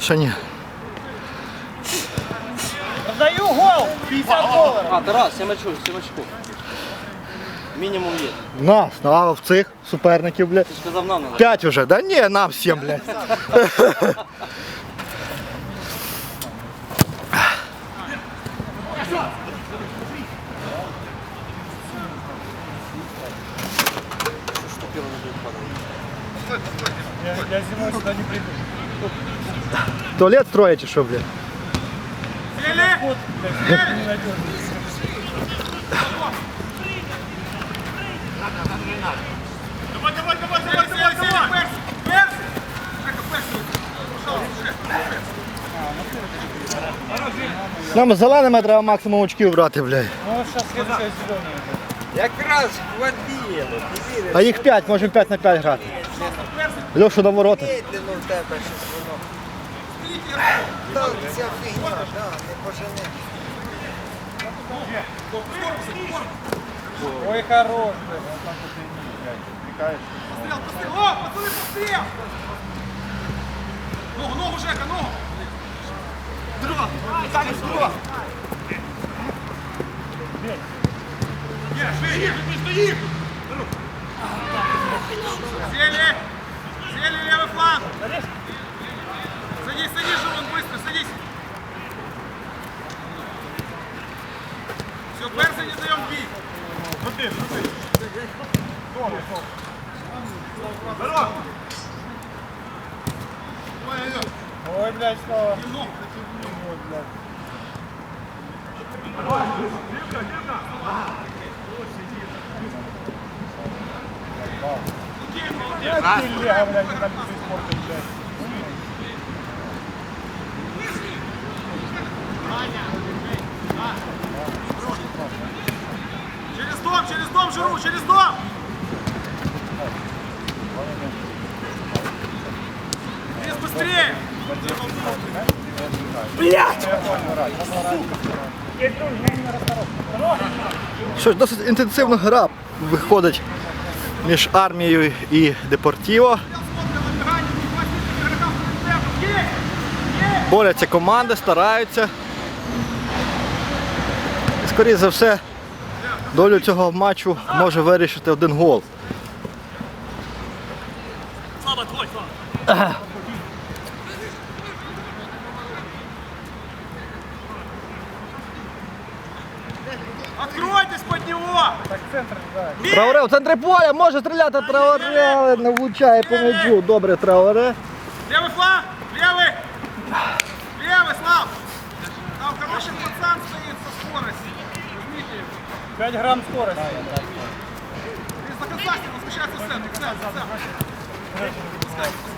Ще ні. Даю гол! 50 доларів! А, Тарас, Сімачук, Сімачку. Мінімум є. Нас, ну, а в цих суперників, блядь. Ти ж казав нам надо. П'ять уже, да ні, нам сім, блядь. Я, я зимой сюда не приду. Туалет строїть чи що, блядь? Давай, давай, давай, давай, давай, давай! Перси! Нам зеленими треба максимум очків брати, блядь. Ну, следующая зеленая. Якраз хватило. А їх п'ять, можемо п'ять на п'ять грати. Льошу на ворота. Медленно в тебе щось воно. Та ця фігня, да, не поженеш. Ой, хорош. Постріл, постріл! О, пацани, постріл! Ногу, ногу, Жека, ногу! Друга! Саня, друга! Є, швидше, їх, між їх! Ой, блядь, Слава. Ой, блядь. Блядь, ты лего, блядь, не надо испортить, блядь. Через дом, через дом, Жиру, через дом! Быстрее! Що ж, досить інтенсивна гра виходить між армією і Депортіво. Борються команди, стараються. Скоріше за все, долю цього матчу може вирішити один гол. Слава, твой, слава! Откройтесь под него! Так, центр, да. Траоре в центрі поля може стріляти Траоре, але не влучає по м'ячу. Добре, Траоре. Левый фланг! Левый! Левый, Слав! Там хороший пацан стоит со скоростью. Возьмите его. 5 грамм скорости. Из доказательства возвращается в центр. В центр, в центр. Пускай, пускай.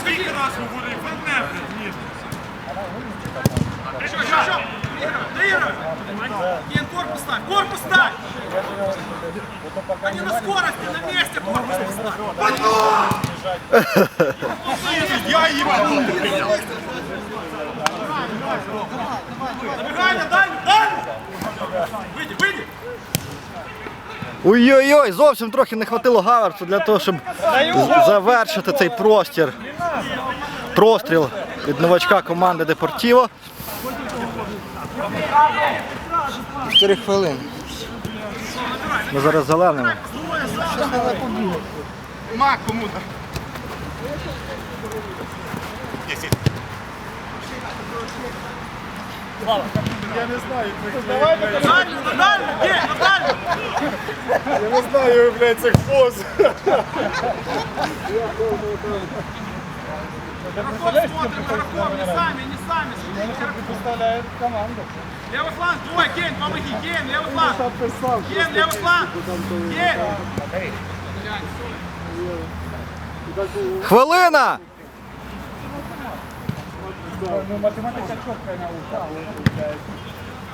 сходи. раз вы будете Еще, еще, еще. Доигрывай. Ген, корпус ставь, корпус ставь. А не на скорости, на месте корпус поставь. Я ебану. Забегай на дальнюю, дальнюю. Выйди, выйди. Ой-ой-ой, зовсім трохи не хватило Гаверсу для того, щоб з- завершити цей простір. Простріл від новачка команди Депортіво. 4 хвилини. Ми зараз. Мак кому-то. Давай, дальнюю, на дальнюю, где? На дальнюю. я не знаю, блядь, цих поз. Проход смотрим, проход, не сами, не сами. Бы представляют команду. Левый фланг, двое, Кен, помоги, Кен, левый фланг. Кен, левый фланг. Кен. Хвилина! Ну, математика четкая наука.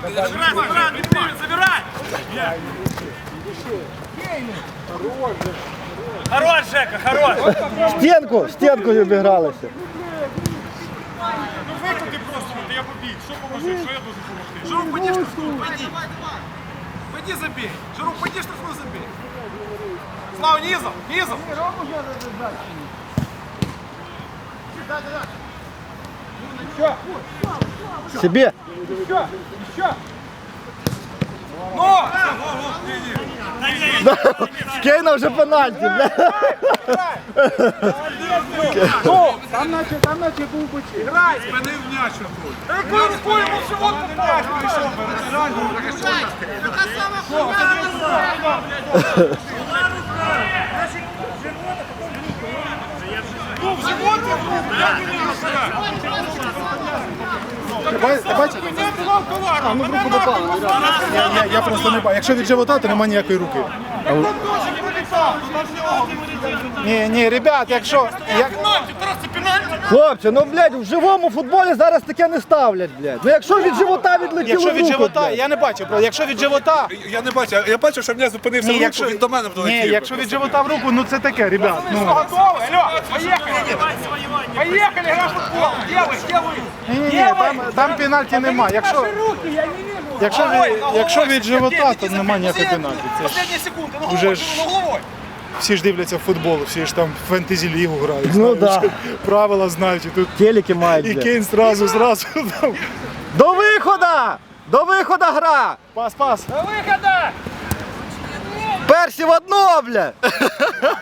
Забирай, забирай, Дмитрий, забирай! Хорош, Жека, хорош! Стінку, стінку обігралися. Ну викрути просто, от я побіг. Що поможи, що я должен допомогти? Жиру, пойди штрафну, пойди. Пойди забей. Жиру, пойди штрафну забей. Слава, низом, низом. Собі. Ну! Скейна вже пенальті, бля. Там наче, там наче був би чи. Играй! Спинив м'яч тут. Якою рукою йому всього попав? Ну, в живот як він його Бачите? А, ну руку попало. Я, я, я просто не бачу. Якщо від живота, то немає ніякої руки. Ні, ні, ребят, якщо. Як... Хлопці, ну блядь, в живому футболі зараз таке не ставлять, блядь. Ну якщо від живота відлетіло Якщо від руку, живота, блядь. я не бачу, якщо від живота, Я не бачу, я бачив, що мене зупинився ні, руку, якщо, він до мене ні, долетів. якщо від живота в руку, ну це таке, ребят. Ну, Готовы? Алло, поехали. Поехали, игра в футбол. Делай, делай. ні, ні, ні, там, там пенальті нема. Якщо, якщо, від, якщо від живота, то немає ніякої пенальті. Це ж Последняя секунда, ну Уже ж- ну головой. Всі ж дивляться в футбол, всі ж там в фентезі-лігу грають. Ну да. Правила знають, і тут Телеки мають, і кінь Кейн зразу, зразу там. До виходу! До виходу гра! Пас, пас. До виходу! Перші в одно, бля!